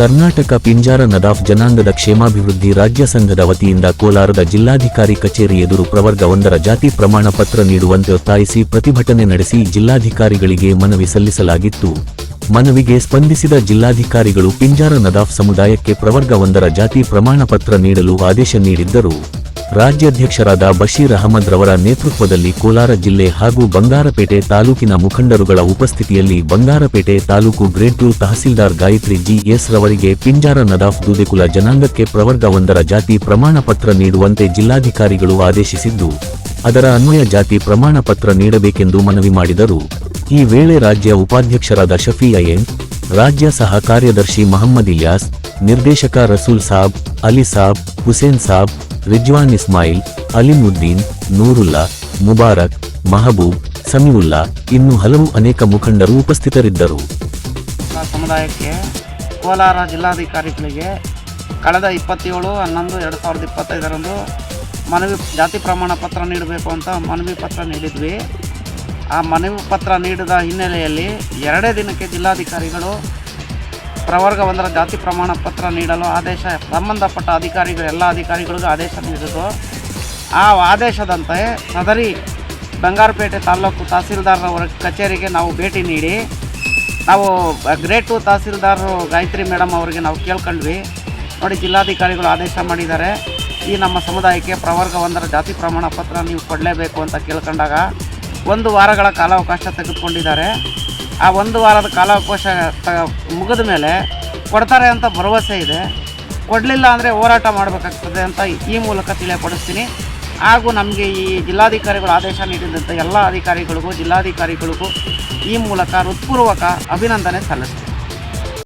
ಕರ್ನಾಟಕ ಪಿಂಜಾರ ನದಾಫ್ ಜನಾಂಗದ ಕ್ಷೇಮಾಭಿವೃದ್ಧಿ ರಾಜ್ಯ ಸಂಘದ ವತಿಯಿಂದ ಕೋಲಾರದ ಜಿಲ್ಲಾಧಿಕಾರಿ ಕಚೇರಿ ಎದುರು ಪ್ರವರ್ಗ ಒಂದರ ಜಾತಿ ಪ್ರಮಾಣ ಪತ್ರ ನೀಡುವಂತೆ ಒತ್ತಾಯಿಸಿ ಪ್ರತಿಭಟನೆ ನಡೆಸಿ ಜಿಲ್ಲಾಧಿಕಾರಿಗಳಿಗೆ ಮನವಿ ಸಲ್ಲಿಸಲಾಗಿತ್ತು. ಮನವಿಗೆ ಸ್ಪಂದಿಸಿದ ಜಿಲ್ಲಾಧಿಕಾರಿಗಳು ಪಿಂಜಾರ ನದಾಫ್ ಸಮುದಾಯಕ್ಕೆ ಪ್ರವರ್ಗ ಒಂದರ ಜಾತಿ ಪ್ರಮಾಣ ಪತ್ರ ನೀಡಲು ಆದೇಶ ನೀಡಿದ್ದರು. ರಾಜ್ಯಾಧ್ಯಕ್ಷರಾದ ಬಶೀರ್ ಅಹಮದ್ ರವರ ನೇತೃತ್ವದಲ್ಲಿ ಕೋಲಾರ ಜಿಲ್ಲೆ ಹಾಗೂ ಬಂಗಾರಪೇಟೆ ತಾಲೂಕಿನ ಮುಖಂಡರುಗಳ ಉಪಸ್ಥಿತಿಯಲ್ಲಿ Bangarapete taluk grade two tahsildar Gayathri GS ರವರಿಗೆ ಪಿಂಜಾರ ನದಾಫ್ ದೂದೆಕುಲ ಜನಾಂಗಕ್ಕೆ ಪ್ರವರ್ಗ ಒಂದರ ಜಾತಿ ಪ್ರಮಾಣ ಪತ್ರ ನೀಡುವಂತೆ ಜಿಲ್ಲಾಧಿಕಾರಿಗಳು ಆದೇಶಿಸಿದ್ದು, ಅದರ ಅನ್ವಯ ಜಾತಿ ಪ್ರಮಾಣ ಪತ್ರ ನೀಡಬೇಕೆಂದು ಮನವಿ ಮಾಡಿದರು. ಈ ವೇಳೆ ರಾಜ್ಯ ಉಪಾಧ್ಯಕ್ಷರಾದ ಶಫಿ ಅಯನ್ ರಾಜ್ಯ ಸಹ ಕಾರ್ಯದರ್ಶಿ ಮಹಮ್ಮದ್ ಇಲಿಯಾಸ್, ನಿರ್ದೇಶಕ ರಸೂಲ್ ಸಾಬ್, ಅಲಿ ಸಾಬ್, ಹುಸೇನ್ ಸಾಬ್ ರಿಜ್ವಾನ್ ಇಸ್ಮಾಯಿಲ್, ಅಲಿಮುದ್ದೀನ್, ನೂರುಲ್ಲಾ, ಮುಬಾರಕ್, ಮಹಬೂಬ್, ಸಮೀವುಲ್ಲಾ ಇನ್ನು ಹಲವು ಅನೇಕ ಮುಖಂಡರು ಉಪಸ್ಥಿತರಿದ್ದರು. ಸಮುದಾಯಕ್ಕೆ ಕೋಲಾರ ಜಿಲ್ಲಾಧಿಕಾರಿಗಳಿಗೆ ಕಳೆದ ಇಪ್ಪತ್ತೇಳು, ಹನ್ನೊಂದು, ಎರಡು ಸಾವಿರದ ಇಪ್ಪತ್ತೈದರಂದು ಮನವಿ, ಜಾತಿ ಪ್ರಮಾಣ ಪತ್ರ ನೀಡಬೇಕು ಅಂತ ಮನವಿ ಪತ್ರ ನೀಡಿದ್ವಿ. ಆ ಮನವಿ ಪತ್ರ ನೀಡಿದ ಹಿನ್ನೆಲೆಯಲ್ಲಿ ಎರಡೇ ದಿನಕ್ಕೆ ಜಿಲ್ಲಾಧಿಕಾರಿಗಳು ಪ್ರವರ್ಗ ಒಂದರ ಜಾತಿ ಪ್ರಮಾಣ ಪತ್ರ ನೀಡಲು ಆದೇಶ. ಸಂಬಂಧಪಟ್ಟ ಅಧಿಕಾರಿಗಳು, ಎಲ್ಲ ಅಧಿಕಾರಿಗಳಿಗೂ ಆದೇಶ ನೀಡಿದ್ದು. ಆ ಆದೇಶದಂತೆ ಸದರಿ ಬಂಗಾರಪೇಟೆ ತಾಲೂಕು ತಹಸೀಲ್ದಾರ್ರವರ ಕಚೇರಿಗೆ ನಾವು ಭೇಟಿ ನೀಡಿ, ನಾವು ಗ್ರೇಟ್ ಟು ತಹಸೀಲ್ದಾರರು ಗಾಯತ್ರಿ ಮೇಡಮ್ ಅವರಿಗೆ ನಾವು ಕೇಳ್ಕೊಂಡ್ವಿ. ನೋಡಿ, ಜಿಲ್ಲಾಧಿಕಾರಿಗಳು ಆದೇಶ ಮಾಡಿದ್ದಾರೆ. ಈ ನಮ್ಮ ಸಮುದಾಯಕ್ಕೆ ಪ್ರವರ್ಗ ಒಂದರ ಜಾತಿ ಪ್ರಮಾಣ ಪತ್ರ ನೀವು ಕೊಡಲೇಬೇಕು ಅಂತ ಕೇಳ್ಕೊಂಡಾಗ ಒಂದು ವಾರಗಳ ಕಾಲಾವಕಾಶ ತೆಗೆದುಕೊಂಡಿದ್ದಾರೆ. ಆ ಒಂದು ವಾರದ ಕಾಲಾವಕಾಶ ಮುಗಿದ ಮೇಲೆ ಕೊಡ್ತಾರೆ ಅಂತ ಭರವಸೆ ಇದೆ. ಕೊಡಲಿಲ್ಲ ಅಂದರೆ ಹೋರಾಟ ಮಾಡಬೇಕಾಗ್ತದೆ ಅಂತ ಈ ಮೂಲಕ ತಿಳಿಯಪಡಿಸ್ತೀನಿ. ಹಾಗೂ ನಮಗೆ ಈ ಜಿಲ್ಲಾಧಿಕಾರಿಗಳು ಆದೇಶ ನೀಡಿದಂಥ ಎಲ್ಲ ಅಧಿಕಾರಿಗಳಿಗೂ, ಜಿಲ್ಲಾಧಿಕಾರಿಗಳಿಗೂ ಈ ಮೂಲಕ ಹೃತ್ಪೂರ್ವಕ ಅಭಿನಂದನೆ ಸಲ್ಲಿಸ್ತೀನಿ.